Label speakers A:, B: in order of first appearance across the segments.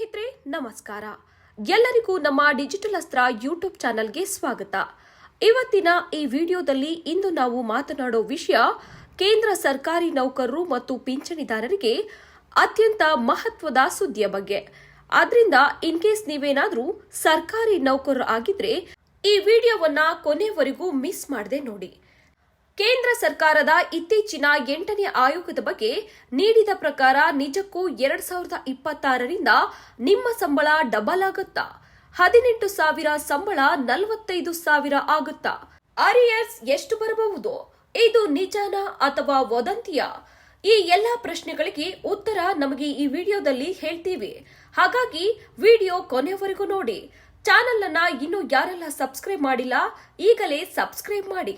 A: ಸ್ನೇಹಿತರೆ, ನಮಸ್ಕಾರ. ಎಲ್ಲರಿಗೂ ನಮ್ಮ ಡಿಜಿಟಲ್ ಅಸ್ತ್ರ ಯೂಟ್ಯೂಬ್ ಚಾನೆಲ್ಗೆ ಸ್ವಾಗತ. ಇವತ್ತಿನ ಈ ವಿಡಿಯೋದಲ್ಲಿ ಇಂದು ನಾವು ಮಾತನಾಡೋ ವಿಷಯ ಕೇಂದ್ರ ಸರ್ಕಾರಿ ನೌಕರರು ಮತ್ತು ಪಿಂಚಣಿದಾರರಿಗೆ ಅತ್ಯಂತ ಮಹತ್ವದ ಸುದ್ದಿಯ ಬಗ್ಗೆ. ಆದ್ರಿಂದ, ಇನ್ ಕೇಸ್ ನೀವೇನಾದ್ರೂ ಸರ್ಕಾರಿ ನೌಕರರು ಆಗಿದ್ರೆ ಈ ವಿಡಿಯೋವನ್ನ ಕೊನೆವರೆಗೂ ಮಿಸ್ ಮಾಡದೆ ನೋಡಿ. ಕೇಂದ್ರ ಸರ್ಕಾರದ ಇತ್ತೀಚಿನ ಎಂಟನೇ ಆಯೋಗದ ಬಗ್ಗೆ ನೀಡಿದ ಪ್ರಕಾರ ನಿಜಕ್ಕೂ ಎರಡ್ ಸಾವಿರದ ಇಪ್ಪತ್ತಾರರಿಂದ ನಿಮ್ಮ ಸಂಬಳ ಡಬಲ್ ಆಗುತ್ತಾ? ಹದಿನೆಂಟು ಸಾವಿರ ಸಂಬಳ ನಲವತ್ತೈದು ಸಾವಿರ ಆಗುತ್ತಾ? ಅರಿಯರ್ಸ್ ಎಷ್ಟು ಬರಬಹುದು? ಇದು ನಿಜಾನ ಅಥವಾ ವದಂತಿಯ? ಈ ಎಲ್ಲಾ ಪ್ರಶ್ನೆಗಳಿಗೆ ಉತ್ತರ ನಮಗೆ ಈ ವಿಡಿಯೋದಲ್ಲಿ ಹೇಳ್ತೀವಿ. ಹಾಗಾಗಿ ವಿಡಿಯೋ ಕೊನೆವರೆಗೂ ನೋಡಿ. ಚಾನೆಲ್ ಅನ್ನ ಇನ್ನೂ ಯಾರೆಲ್ಲ ಸಬ್ಸ್ಕ್ರೈಬ್ ಮಾಡಿಲ್ಲ, ಈಗಲೇ ಸಬ್ಸ್ಕ್ರೈಬ್ ಮಾಡಿ.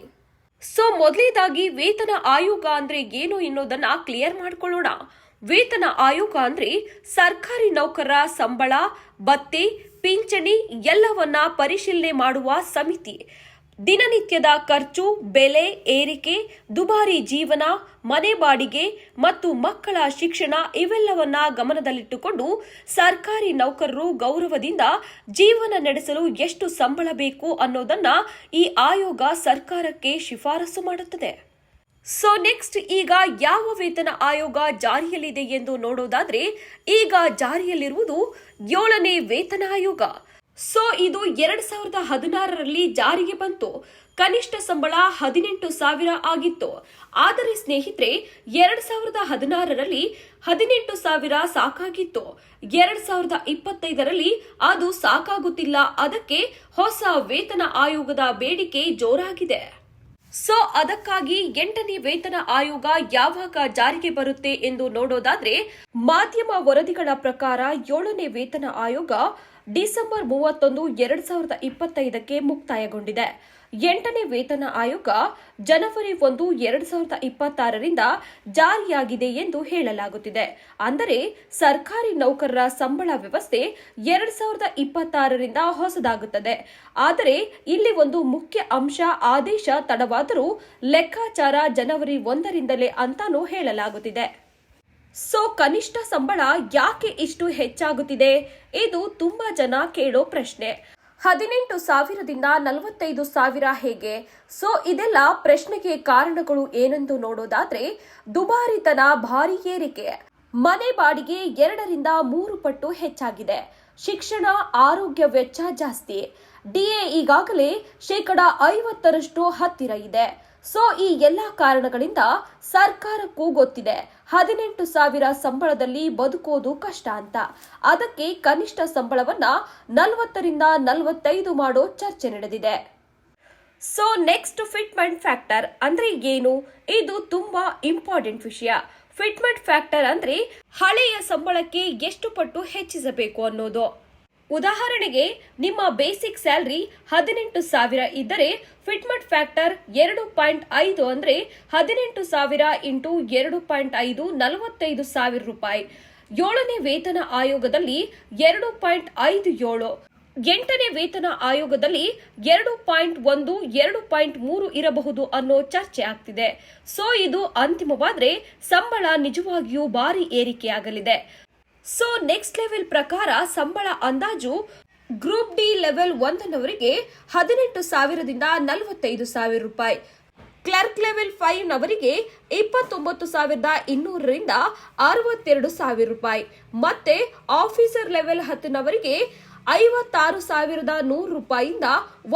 A: ಸೊ ಮೊದಲೇದಾಗಿ ವೇತನ ಆಯೋಗ ಅಂದ್ರೆ ಏನು ಎನ್ನುವುದನ್ನ ಕ್ಲಿಯರ್ ಮಾಡ್ಕೊಳ್ಳೋಣ. ವೇತನ ಆಯೋಗ ಅಂದ್ರೆ ಸರ್ಕಾರಿ ನೌಕರರ ಸಂಬಳ, ಭತ್ತೆ, ಪಿಂಚಣಿ ಎಲ್ಲವನ್ನ ಪರಿಶೀಲನೆ ಮಾಡುವ ಸಮಿತಿ. ದಿನನಿತ್ಯದ ಖರ್ಚು, ಬೆಲೆ, ಏರಿಕೆ, ದುಬಾರಿ ಜೀವನ, ಮನೆ ಬಾಡಿಗೆ ಮತ್ತು ಮಕ್ಕಳ ಶಿಕ್ಷಣ ಇವೆಲ್ಲವನ್ನ ಗಮನದಲ್ಲಿಟ್ಟುಕೊಂಡು ಸರ್ಕಾರಿ ನೌಕರರು ಗೌರವದಿಂದ ಜೀವನ ನಡೆಸಲು ಎಷ್ಟು ಸಂಬಳ ಬೇಕು ಅನ್ನೋದನ್ನ ಈ ಆಯೋಗ ಸರ್ಕಾರಕ್ಕೆ ಶಿಫಾರಸು ಮಾಡುತ್ತದೆ. ಸೊ ನೆಕ್ಸ್ಟ್ ಈಗ ಯಾವ ವೇತನ ಆಯೋಗ ಜಾರಿಯಲ್ಲಿದೆ ಎಂದು ನೋಡೋದಾದ್ರೆ, ಈಗ ಜಾರಿಯಲ್ಲಿರುವುದು ಏಳನೇ ವೇತನ ಆಯೋಗ. ಸೊ ಇದು ಎರಡ್ ಸಾವಿರದ ಹದಿನಾರರಲ್ಲಿ ಜಾರಿಗೆ ಬಂತು. ಕನಿಷ್ಠ ಸಂಬಳ ಹದಿನೆಂಟು ಸಾವಿರ ಆಗಿತ್ತು. ಆದರೆ ಸ್ನೇಹಿತರೆ, ಎರಡ್ ಸಾವಿರದ ಹದಿನಾರರಲ್ಲಿ ಹದಿನೆಂಟು ಸಾವಿರ ಸಾಕಾಗಿತ್ತು. ಎರಡ್ ಸಾವಿರದ ಇಪ್ಪತ್ತೈದರಲ್ಲಿ ಅದು ಸಾಕಾಗುತ್ತಿಲ್ಲ. ಅದಕ್ಕೆ ಹೊಸ ವೇತನ ಆಯೋಗದ ಬೇಡಿಕೆ ಜೋರಾಗಿದೆ. ಸೊ ಅದಕ್ಕಾಗಿ ಎಂಟನೇ ವೇತನ ಆಯೋಗ ಯಾವಾಗ ಜಾರಿಗೆ ಬರುತ್ತೆ ಎಂದು ನೋಡೋದಾದ್ರೆ, ಮಾಧ್ಯಮ ವರದಿಗಳ ಪ್ರಕಾರ ಏಳನೇ ವೇತನ ಆಯೋಗ ಡಿಸೆಂಬರ್ ಮೂವತ್ತೊಂದು ಎರಡ್ ಸಾವಿರದ ಇಪ್ಪತ್ತೈದಕ್ಕೆ ಮುಕ್ತಾಯಗೊಂಡಿದೆ. ಎಂಟನೇ ವೇತನ ಆಯೋಗ ಜನವರಿ ಒಂದು ಎರಡ್ ಸಾವಿರದ ಇಪ್ಪತ್ತಾರರಿಂದ ಜಾರಿಯಾಗಿದೆ ಎಂದು ಹೇಳಲಾಗುತ್ತಿದೆ. ಅಂದರೆ ಸರ್ಕಾರಿ ನೌಕರರ ಸಂಬಳ ವ್ಯವಸ್ಥೆ ಎರಡ್ ಸಾವಿರದ ಇಪ್ಪತ್ತಾರರಿಂದ ಹೊಸದಾಗುತ್ತದೆ. ಆದರೆ ಇಲ್ಲಿ ಒಂದು ಮುಖ್ಯ ಅಂಶ ಆದೇಶ ತಡವಾದರೂ ಲೆಕ್ಕಾಚಾರ ಜನವರಿ ಒಂದರಿಂದಲೇ ಅಂತಾನೂ ಹೇಳಲಾಗುತ್ತಿದೆ. ಸೊ ಕನಿಷ್ಠ ಸಂಬಳ ಯಾಕೆ ಇಷ್ಟು ಹೆಚ್ಚಾಗುತ್ತಿದೆ? ಇದು ತುಂಬಾ ಜನ ಕೇಳೋ ಪ್ರಶ್ನೆ. ಹದಿನೆಂಟು ಸಾವಿರದಿಂದ ನಲವತ್ತೈದು ಸಾವಿರ ಹೇಗೆ? ಸೊ ಇದೆಲ್ಲ ಪ್ರಶ್ನೆಗೆ ಕಾರಣಗಳು ಏನೆಂದು ನೋಡೋದಾದ್ರೆ, ದುಬಾರಿತನ ಭಾರಿ ಏರಿಕೆ. ಮನೆ ಬಾಡಿಗೆ ಎರಡರಿಂದ ಮೂರು ಪಟ್ಟು ಹೆಚ್ಚಾಗಿದೆ. ಶಿಕ್ಷಣ, ಆರೋಗ್ಯ ವೆಚ್ಚ ಜಾಸ್ತಿ. ಡಿಎ ಈಗಾಗಲೇ ಶೇಕಡ ಐವತ್ತರಷ್ಟು ಹತ್ತಿರ ಇದೆ. ಸೊ ಈ ಎಲ್ಲ ಕಾರಣಗಳಿಂದ ಸರ್ಕಾರಕ್ಕೂ ಗೊತ್ತಿದೆ ಹದಿನೆಂಟು ಸಾವಿರ ಸಂಬಳದಲ್ಲಿ ಬದುಕೋದು ಕಷ್ಟ ಅಂತ. ಅದಕ್ಕೆ ಕನಿಷ್ಠ ಸಂಬಳವನ್ನ ನಲವತ್ತರಿಂದ ನಲವತ್ತೈದು ಮಾಡೋ ಚರ್ಚೆ ನಡೆದಿದೆ. ಸೊ ನೆಕ್ಸ್ಟ್ ಫಿಟ್ಮೆಂಟ್ ಫ್ಯಾಕ್ಟರ್ ಅಂದ್ರೆ ಏನು? ಇದು ತುಂಬಾ ಇಂಪಾರ್ಟೆಂಟ್ ವಿಷಯ. ಫಿಟ್ಮೆಂಟ್ ಫ್ಯಾಕ್ಟರ್ ಅಂದ್ರೆ ಹಳೆಯ ಸಂಬಳಕ್ಕೆ ಎಷ್ಟು ಪಟ್ಟು ಹೆಚ್ಚಿಸಬೇಕು ಅನ್ನೋದು. ಉದಾಹರಣೆಗೆ, ನಿಮ್ಮ ಬೇಸಿಕ್ ಸ್ಯಾಲರಿ ಹದಿನೆಂಟು ಸಾವಿರ ಇದ್ದರೆ ಫಿಟ್ಮಟ್ ಫ್ಯಾಕ್ಟರ್ ಎರಡು ಪಾಯಿಂಟ್ ಐದು ಅಂದರೆ ಹದಿನೆಂಟು ಸಾವಿರ ಇಂಟು ಎರಡು ಪಾಯಿಂಟ್ ಐದು ನಲವತ್ತೈದು ಸಾವಿರ ರೂಪಾಯಿ. ಏಳನೇ ವೇತನ ಆಯೋಗದಲ್ಲಿ ಎರಡು ಪಾಯಿಂಟ್ ಐದು ಏಳು. ಎಂಟನೇ ವೇತನ ಆಯೋಗದಲ್ಲಿ ಎರಡು ಪಾಯಿಂಟ್ ಒಂದು, ಎರಡು ಪಾಯಿಂಟ್ ಮೂರು ಇರಬಹುದು ಅನ್ನೋ ಚರ್ಚೆ ಆಗ್ತಿದೆ. ಸೊ, ಇದು ಅಂತಿಮವಾದ್ರೆ ಸಂಬಳ ನಿಜವಾಗಿಯೂ ಭಾರಿ ಏರಿಕೆಯಾಗಲಿದೆ. ಸೊ ನೆಕ್ಸ್ಟ್ ಲೆವೆಲ್ ಪ್ರಕಾರ ಸಂಬಳ ಅಂದಾಜು ಗ್ರೂಪ್ ಡಿ ಲೆವೆಲ್ ಒಂದನವರಿಗೆ ಹದಿನೆಂಟು ಸಾವಿರದಿಂದ ನಲವತ್ತೈದು ಸಾವಿರ ರೂಪಾಯಿ. ಕ್ಲರ್ಕ್ ಲೆವೆಲ್ ಫೈವ್ ನವರಿಗೆ ಇಪ್ಪತ್ತೊಂಬತ್ತು ಸಾವಿರದ ಇನ್ನೂರರಿಂದ ಅರವತ್ತೆರಡು ಸಾವಿರ ರೂಪಾಯಿ. ಮತ್ತೆ ಆಫೀಸರ್ ಲೆವೆಲ್ ಹತ್ತಿನವರಿಗೆ ಐವತ್ತಾರು ಸಾವಿರದ ನೂರು ರೂಪಾಯಿಯಿಂದ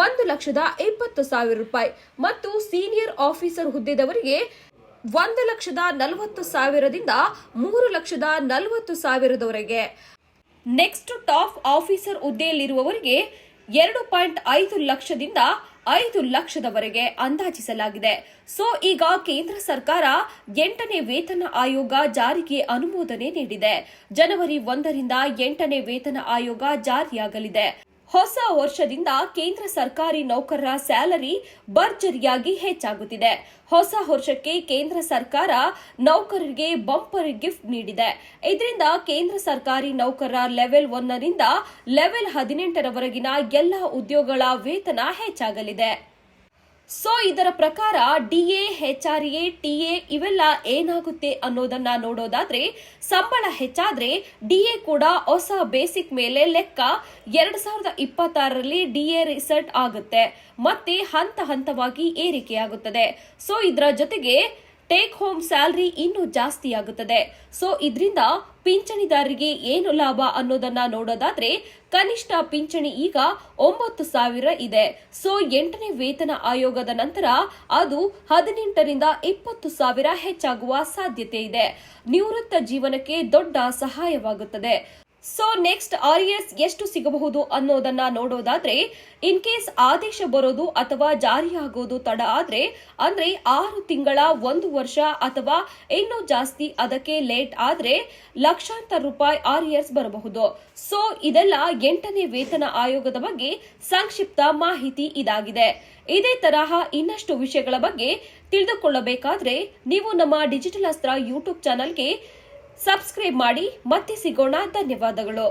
A: ಒಂದು ಲಕ್ಷದ ಇಪ್ಪತ್ತು ಸಾವಿರ ರೂಪಾಯಿ. ಮತ್ತು ಸೀನಿಯರ್ ಆಫೀಸರ್ ಹುದ್ದೆದವರಿಗೆ ಒಂದು ಲಕ್ಷದ ನಲವತ್ತು ಸಾವಿರದಿಂದ ಮೂರು ಲಕ್ಷದ ನಲವತ್ತು ಸಾವಿರದವರೆಗೆ. ನೆಕ್ಸ್ಟ್ ಟಾಪ್ ಆಫೀಸರ್ ಹುದ್ದೆಯಲ್ಲಿರುವವರಿಗೆ ಎರಡು ಪಾಯಿಂಟ್ ಐದು ಲಕ್ಷದಿಂದ ಐದು ಲಕ್ಷದವರೆಗೆ ಅಂದಾಜಿಸಲಾಗಿದೆ. ಸೊ ಈಗ ಕೇಂದ್ರ ಸರ್ಕಾರ ಎಂಟನೇ ವೇತನ ಆಯೋಗ ಜಾರಿಗೆ ಅನುಮೋದನೆ ನೀಡಿದೆ. ಜನವರಿ ಒಂದರಿಂದ ಎಂಟನೇ ವೇತನ ಆಯೋಗ ಜಾರಿಯಾಗಲಿದೆ. ಹೊಸ ವರ್ಷದಿಂದ ಕೇಂದ್ರ ಸರ್ಕಾರಿ ನೌಕರರ ಸ್ಯಾಲರಿ ಭರ್ಜರಿಯಾಗಿ ಹೆಚ್ಚಾಗುತ್ತಿದೆ. ಹೊಸ ವರ್ಷಕ್ಕೆ ಕೇಂದ್ರ ಸರ್ಕಾರ ನೌಕರರಿಗೆ ಬಂಪರ್ ಗಿಫ್ಟ್ ನೀಡಿದೆ. ಇದರಿಂದ ಕೇಂದ್ರ ಸರ್ಕಾರಿ ನೌಕರರ ಲೆವೆಲ್ ಒನ್ನರಿಂದ ಲೆವೆಲ್ ಹದಿನೆಂಟರವರೆಗಿನ ಎಲ್ಲ ಉದ್ಯೋಗಗಳ ವೇತನ ಹೆಚ್ಚಾಗಲಿದೆ. ಸೊ ಇದರ ಪ್ರಕಾರ ಡಿ ಎ ಟಿಎ ಇವೆಲ್ಲ ಏನಾಗುತ್ತೆ ಅನ್ನೋದನ್ನ ನೋಡೋದಾದ್ರೆ ಸಂಬಳ ಹೆಚ್ಚಾದ್ರೆ ಎ ಕೂಡ ಹೊಸ ಬೇಸಿಕ್ ಮೇಲೆ ಲೆಕ್ಕ ಎರಡ್ ಸಾವಿರದ ಇಪ್ಪತ್ತಾರರಲ್ಲಿ ಡಿಎ ರಿಸಲ್ಟ್ ಆಗುತ್ತೆ. ಮತ್ತೆ ಹಂತ ಹಂತವಾಗಿ ಏರಿಕೆಯಾಗುತ್ತದೆ. ಸೊ ಇದರ ಜೊತೆಗೆ ಟೇಕ್ ಹೋಮ್ ಸ್ಯಾಲರಿ ಇನ್ನೂ ಜಾಸ್ತಿಯಾಗುತ್ತದೆ ಸೊ ಇದರಿಂದ ಪಿಂಚಣಿದಾರರಿಗೆ ಏನು ಲಾಭ ಅನ್ನೋದನ್ನ ನೋಡೋದಾದ್ರೆ, ಕನಿಷ್ಠ ಪಿಂಚಣಿ ಈಗ ಒಂಬತ್ತು ಸಾವಿರ ಇದೆ. ಸೊ ಎಂಟನೇ ವೇತನ ಆಯೋಗದ ನಂತರ ಅದು ಹದಿನೆಂಟರಿಂದ ಇಪ್ಪತ್ತು ಸಾವಿರ ಹೆಚ್ಚಾಗುವ ಸಾಧ್ಯತೆ ಇದೆ. ನಿವೃತ್ತ ಜೀವನಕ್ಕೆ ದೊಡ್ಡ ಸಹಾಯವಾಗುತ್ತದೆ. ಸೊ ನೆಕ್ಸ್ಟ್ ಆರ್ ಎಷ್ಟು ಸಿಗಬಹುದು ಅನ್ನೋದನ್ನ ನೋಡೋದಾದ್ರೆ ಇನ್ ಕೇಸ್ ಆದೇಶ ಬರೋದು ಅಥವಾ ಜಾರಿಯಾಗೋದು ತಡ ಆದ್ರೆ, ಅಂದ್ರೆ ಆರು ತಿಂಗಳ, ಒಂದು ವರ್ಷ ಅಥವಾ ಇನ್ನೂ ಜಾಸ್ತಿ ಅದಕ್ಕೆ ಲೇಟ್ ಆದ್ರೆ ಲಕ್ಷಾಂತರ ರೂಪಾಯಿ ಆರ್ ಎಸ್ ಬರಬಹುದು. ಸೊ ಇದೆಲ್ಲ ಎಂಟನೇ ವೇತನ ಆಯೋಗದ ಬಗ್ಗೆ ಸಂಕ್ಷಿಪ್ತ ಮಾಹಿತಿ ಇದಾಗಿದೆ. ಇದೇ ತರಹ ಇನ್ನಷ್ಟು ವಿಷಯಗಳ ಬಗ್ಗೆ ತಿಳಿದುಕೊಳ್ಳಬೇಕಾದ್ರೆ, ನೀವು ನಮ್ಮ ಡಿಜಿಟಲ್ ಅಸ್ತ್ರ ಯೂಟ್ಯೂಬ್ ಚಾನಲ್ಗೆ ಸಬ್ಸ್ಕ್ರೈಬ್ ಮಾಡಿ ಮತ್ತೆ ಸಿಗೋಣ ಧನ್ಯವಾದಗಳು